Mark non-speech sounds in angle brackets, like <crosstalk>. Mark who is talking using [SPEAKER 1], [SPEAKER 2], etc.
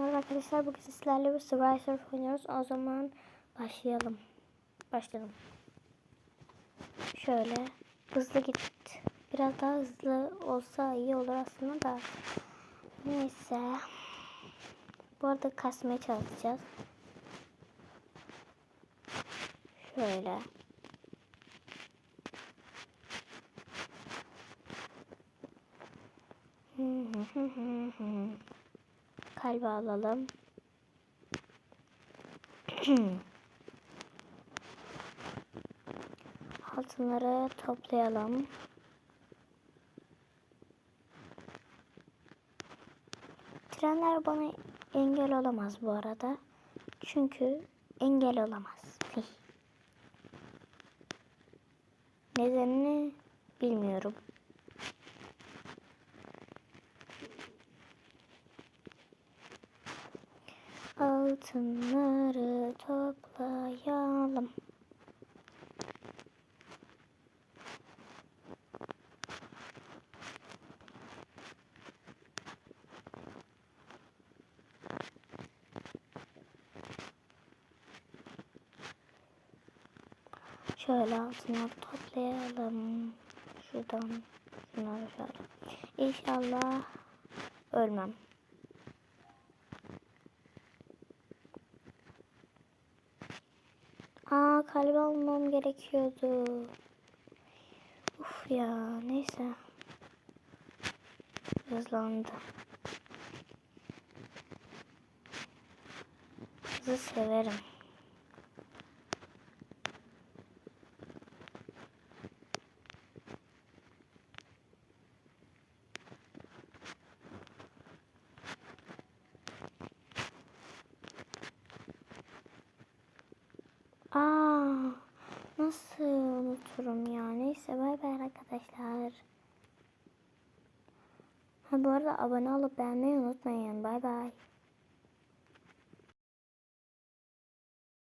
[SPEAKER 1] Merhaba arkadaşlar bugün sizlerle bir Survivor oynuyoruz. O zaman başlayalım. Başlayalım. Şöyle hızlı git. Biraz daha hızlı olsa iyi olur aslında da. Neyse. Bu arada kasmaya çalışacağız. Şöyle. Kalbi alalım. <clears throat> Altınları toplayalım. Trenler bana engel olamaz bu arada. Çünkü engel olamaz. Nedenini bilmiyorum. Altınları toplayalım. Şöyle altınları toplayalım. Şuradan şunları şöyle. İnşallah ölmem. Aa kalbi almam gerekiyordu. Uf ya neyse. Hızlandı. Hızı severim. Aa, nasıl unuturum ya? Neyse bay bay arkadaşlar. Ha bu arada abone olup beğenmeyi unutmayın. Bay bay.